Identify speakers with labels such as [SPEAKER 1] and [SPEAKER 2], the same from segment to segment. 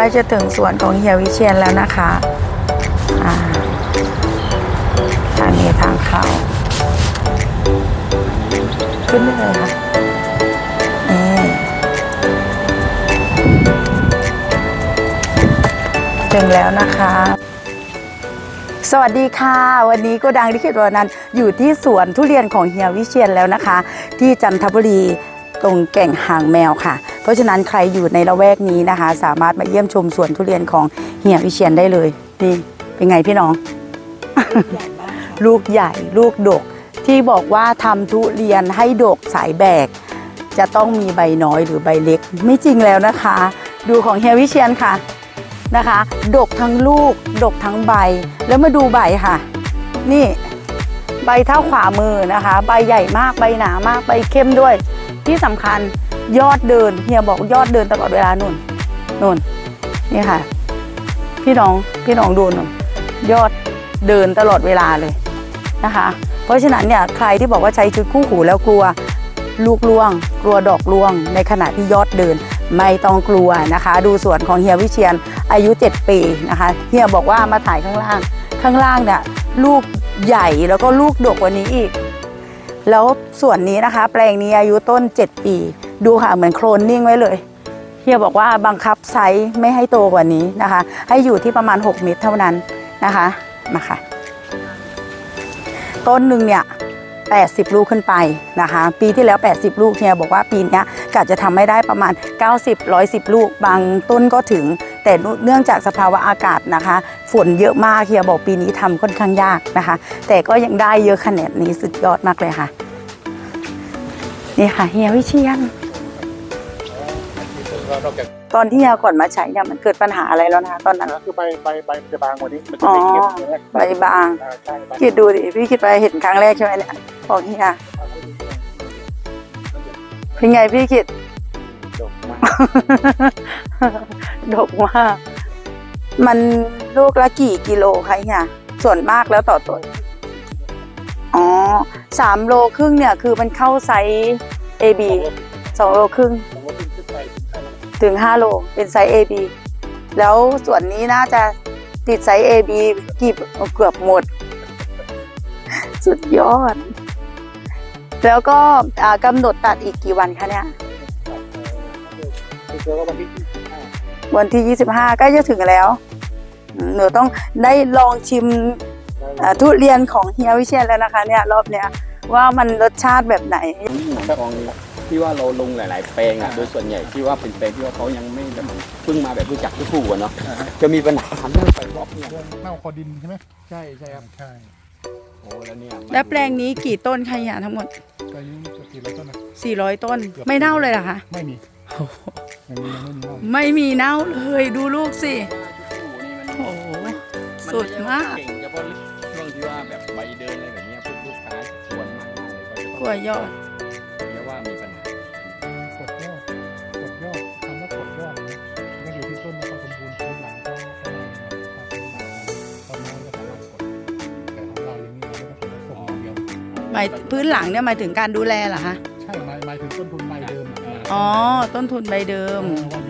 [SPEAKER 1] ล้จะถึงสวนของเฮียวิเชียนแล้วนะคะอ่าทางนี้ทางเข้าขึ้นได้เลยค่ะนี่ถึงแล้วนะคะสวัสดีค่ะ วันนี้ก็ดังที่คิดวันนั้นอยู่ที่สวนทุเรียนของเฮียวิเชียนแล้วนะคะ ที่จันทบุรีตรงแก่งหางแมวค่ะ เพราะฉะนั้นใครอยู่ในละแวกนี้นะคะ สามารถมาเยี่ยมชมสวนทุเรียนของเฮียวิเชียนได้เลยนี่เป็นไงพี่น้อง ลูกใหญ่ลูกดกที่บอกว่าทำทุเรียนให้ดกสายแบก จะต้องมีใบน้อยหรือใบเล็ก ไม่จริงแล้วนะคะ ดูของเฮียวิเชียนค่ะนะคะ ดกทั้งลูก ดกทั้งใบ แล้วมาดูใบค่ะ นี่ใบเท่าขวามือนะคะ ใบใหญ่มากใบหนามากใบเข้มด้วย ที่สำคัญ ยอดเดินเฮียบอกยอดเดินตลอดเวลานุ่นนุ่นนี่ค่ะ พี่น้องพี่น้องดูนุ่นยอดเดินตลอดเวลาเลยนะคะ เพราะฉะนั้นเนี่ยใครที่บอกว่าใช้ชุดคู่หูแล้วกลัวลูกล่วง กลัวดอกล่วง ในขณะที่ยอดเดินไม่ต้องกลัวนะคะ ดูส่วนของเฮียวิเชียนอายุ 7 ปีนะคะเฮียบอกว่ามาถ่ายข้างล่าง ข้างล่างเนี่ยลูกใหญ่แล้วก็ลูกดกกว่านี้อีก แล้วส่วนนี้นะคะ แปลงนี้อายุต้น 7 ปี ดูค่ะเหมือนโคลนนิ่งไว้เลยเฮียบอกว่าบังคับไซส์ไม่ให้โตกว่านี้นะคะ ให้อยู่ที่ประมาณ 6 เมตรเท่านั้นนะคะมาค่ะ ต้นหนึ่งเนี่ย 80 ลูกขึ้นไปนะคะ ปีที่แล้ว 80 ลูกเฮียบอกว่าปีนี้กะจะทำให้ได้ประมาณ 90 110 ลูก บางต้นก็ถึง แต่เนื่องจากสภาวะอากาศนะคะ ฝนเยอะมากเฮียบอกปีนี้ทำค่อนข้างยากนะคะ แต่ก็ยังได้เยอะขนาดนี้สุดยอดมากเลยค่ะ นี่ค่ะเฮียวิเชียน
[SPEAKER 2] นอกจาก
[SPEAKER 1] ตอนที่เฮียก่อนมาใช้เนี่ยมันเกิดปัญหาอะไรแล้วนะคะตอนนั้น
[SPEAKER 2] ก็คือใบใบใบมันจะบางกว่านี้มันจะไม่เข้มอย่างเงี้ย
[SPEAKER 1] ใบบาง
[SPEAKER 2] อ่าใช่ใบ
[SPEAKER 1] คิดดูดิพี่คิดไปเห็นครั้งแรกใช่ไหมเนี่ยบอกเฮียเป็นไงพี่คิด
[SPEAKER 2] ดกมาก
[SPEAKER 1] ดกมากมันลูกละกี่กิโลคะเนี่ยส่วนมากแล้วต่อต้นอ๋อสามโลครึ่งเนี่ยคือมันเข้าไซส์ AB สองโลครึ่ง ถึง 5 โล เป็นไซส์ AB แล้วส่วนนี้น่าจะติดไซส์ AB กี่เกือบหมด สุดยอด แล้วก็กำหนดตัดอีกกี่วันคะเนี่ย
[SPEAKER 2] วันที่ยี่สิบห้า
[SPEAKER 1] วันที่ 25 ใกล้จะถึงแล้ว หนูต้องได้ลองชิมทุเรียนของเฮียวิเชียนแล้วนะคะเนี่ย รอบเนี้ยว่ามันรสชาติแบบไหน
[SPEAKER 3] กอง ที่ว่าเราลงหลาย ๆ แปลงอะโดยส่วนใหญ่ที่ว่าเป็นแปลงที่ว่าเขายังไม่แบบเพิ่งมาแบบรู้จักทุกผู้อะเนาะจะมีปัญหาเรื่องไฟบล็อกเนี่ย
[SPEAKER 2] เรื่องเน่าคอดินใช่ไหม
[SPEAKER 3] ใช่ใช่ครับ
[SPEAKER 2] ใช่
[SPEAKER 3] โอ้แล้วเนี่ย
[SPEAKER 1] แล้วแปลงนี้กี่ต้นคะเฮียทั้งหมด
[SPEAKER 2] ตอนนี้เกือบกี่ร้อยต้นนะ
[SPEAKER 1] 400 ต้น ไม่เน่าเลยเหรอคะ
[SPEAKER 2] ไม่มียังไม่ยังไม่มีเน่า
[SPEAKER 1] ไม่มีเน่าเลยดูลูกสิ
[SPEAKER 3] ผู้นี่มัน
[SPEAKER 1] โอ้โหสุดมาก
[SPEAKER 3] เก่งเฉพาะช่วงที่ว่าแบบใบเดินอะไรแบบเนี้ยพวกลูกค้าชวนมากๆเลยก็จะ
[SPEAKER 1] กลัวยอด
[SPEAKER 3] ห
[SPEAKER 2] มาย
[SPEAKER 1] พื้นหลังเนี่ยหมายถึงการดูแลเหรอคะ
[SPEAKER 2] ใช่หมายหมายถึงต้นทุนใบเดิมอะ
[SPEAKER 1] อ๋อ ต้นทุนใบเดิม
[SPEAKER 2] เออว่าเย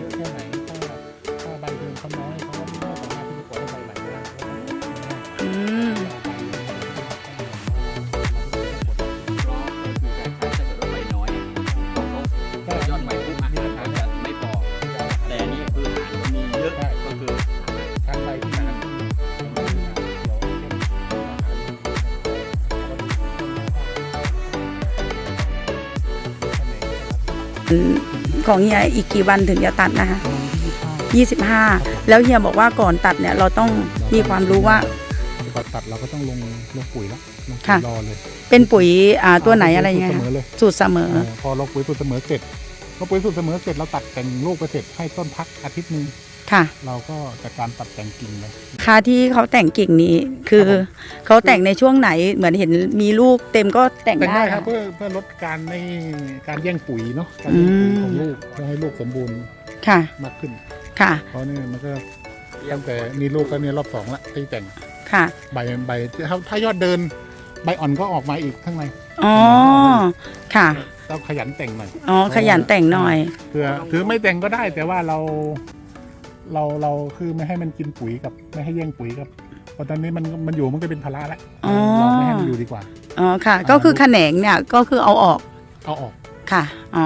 [SPEAKER 2] อะแค่ไหน อืมของ
[SPEAKER 3] เฮี
[SPEAKER 1] ยอีกกี่วันถึงจะตัดนะคะ
[SPEAKER 2] ที่ห้า
[SPEAKER 1] 25 แล้วเฮียบอกว่าก่อนตัดเนี่ยเราต้องมีความรู้ว่า
[SPEAKER 2] ก่อนตัดเราก็ต้องลงลงปุ๋ยแล้วลงปุ๋
[SPEAKER 1] ค่ะ
[SPEAKER 2] ยรอเลย
[SPEAKER 1] เป็นปุ๋ยอ่าตัวไหนอะไรยังไง
[SPEAKER 2] เส
[SPEAKER 1] คะ
[SPEAKER 2] มอเลย
[SPEAKER 1] สูตรเสมอ
[SPEAKER 2] เออพอลงปุ๋ยสูตรเสมอเสร็จพอปุ๋ยสูตรเสมอเสร็จเราตัดแต่งลูกไปเสร็จให้ต้นพักอาทิตย์หนึง
[SPEAKER 1] ค่ะ
[SPEAKER 2] เราก็จัดการตัดแต่งกิ่งเลย
[SPEAKER 1] ค่าที่เขาแต่งกิ่งนี้คือเขาแต่งในช่วงไหนเหมือนเห็นมีลูกเต็มก็แต่ง
[SPEAKER 2] แต่ง
[SPEAKER 1] ได้
[SPEAKER 2] ได้ครับ
[SPEAKER 1] ค่ะ
[SPEAKER 2] เพื่อเพื่อลดการในการแย่งปุ๋ยเนาะการแย่งปุ๋ยของลูกเพื่อให้ลูกสมบูรณ์
[SPEAKER 1] ค่ะ
[SPEAKER 2] มากขึ้น
[SPEAKER 1] ค่ะ
[SPEAKER 2] เพราะนี่มันก็ตั้งแต่มีลูกก็เนี่ยรอบสองละที่แต่ง
[SPEAKER 1] ค่ะ
[SPEAKER 2] ใบใบถ้าถ้ายอดเดินใบอ่อนก็ออกมาอีกข้างใน
[SPEAKER 1] อ๋อค่ะ
[SPEAKER 2] ต้องขยันแต่งหน่อย
[SPEAKER 1] อ๋อขยันแต่งหน่อย
[SPEAKER 2] เพื่อถือไม่แต่งก็ได้แต่ว่าเรา เราเราคือไม่ให้มันกินปุ๋ยกับไม่ให้แย่งปุ๋ยกับเพราะตอนนี้มันมันอยู่มันก็เป็นภาระแล้ว
[SPEAKER 1] อ๋อ
[SPEAKER 2] เราไม่ให้มันอยู่ดีกว่า
[SPEAKER 1] อ๋อค่ะ ก็คือแขนงเนี่ยก็คือเอาออก
[SPEAKER 2] เอาออก
[SPEAKER 1] ค่ะอ๋อ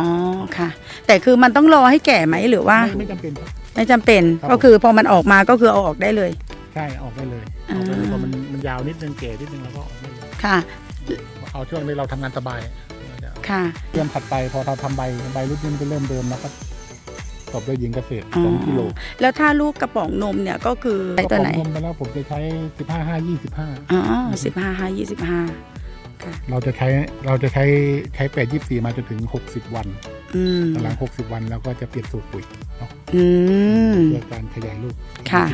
[SPEAKER 1] ค่ะ แต่คือมันต้องรอให้แก่ไหมหรือว่า
[SPEAKER 2] ไม่ไม่จำเป็นครับ
[SPEAKER 1] ไม่จำเป็น
[SPEAKER 2] ครับ
[SPEAKER 1] ก็คือพอมันออกมาก็คือเอาออกได้เลย
[SPEAKER 2] ใช่ออกได้เลย
[SPEAKER 1] อ่า
[SPEAKER 2] ออกได้เลยพอมันมันยาวนิดนึงเก๋นิดนึงแล้วก็ออกได้เลย
[SPEAKER 1] ค่ะ
[SPEAKER 2] เอาช่วงที่เราทำงานสบายเราจะเอา
[SPEAKER 1] ค่ะ
[SPEAKER 2] เตรียมถัดไปพอเราทำใบใบรุ่นนี้มันจะเริ่มเดิมแล้วก็ ตบด้วยยิงเกษตร
[SPEAKER 1] อ๋อ
[SPEAKER 2] สองกิโล
[SPEAKER 1] แล้วถ้าลูกกระป๋องนมเนี่ยก็คือใช้ตัวไหน
[SPEAKER 2] ก็ผมรวมไปแล้วผมจะใช้สิบห้าห้ายี่สิบห้า
[SPEAKER 1] อ๋อสิบห้าห้ายี่สิบห้าค่ะ
[SPEAKER 2] เราจะใช้เราจะใช้ใช้แปดยี่สี่มาจนถึงหกสิบวัน
[SPEAKER 1] อืม
[SPEAKER 2] หลังหกสิบวันเราก็จะเปลี่ยนสูตรปุ๋ยเนาะ
[SPEAKER 1] อืม
[SPEAKER 2] เพื่อการขยายลูก
[SPEAKER 1] ค่ะ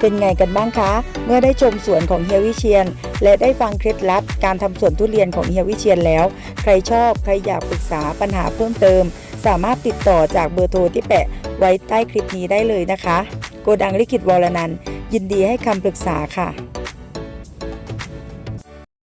[SPEAKER 1] เป็นไงกันบ้างคะ เมื่อได้ชมสวนของเฮียวิเชียน และได้ฟังเคล็ดลับการทำสวนทุเรียนของเฮียวิเชียนแล้ว ใครชอบใครอยากปรึกษาปัญหาเพิ่มเติม สามารถติดต่อจากเบอร์โทรที่แปะไว้ใต้คลิปนี้ได้เลยนะคะ โกดังลิขิตวรนันยินดีให้คำปรึกษาค่ะ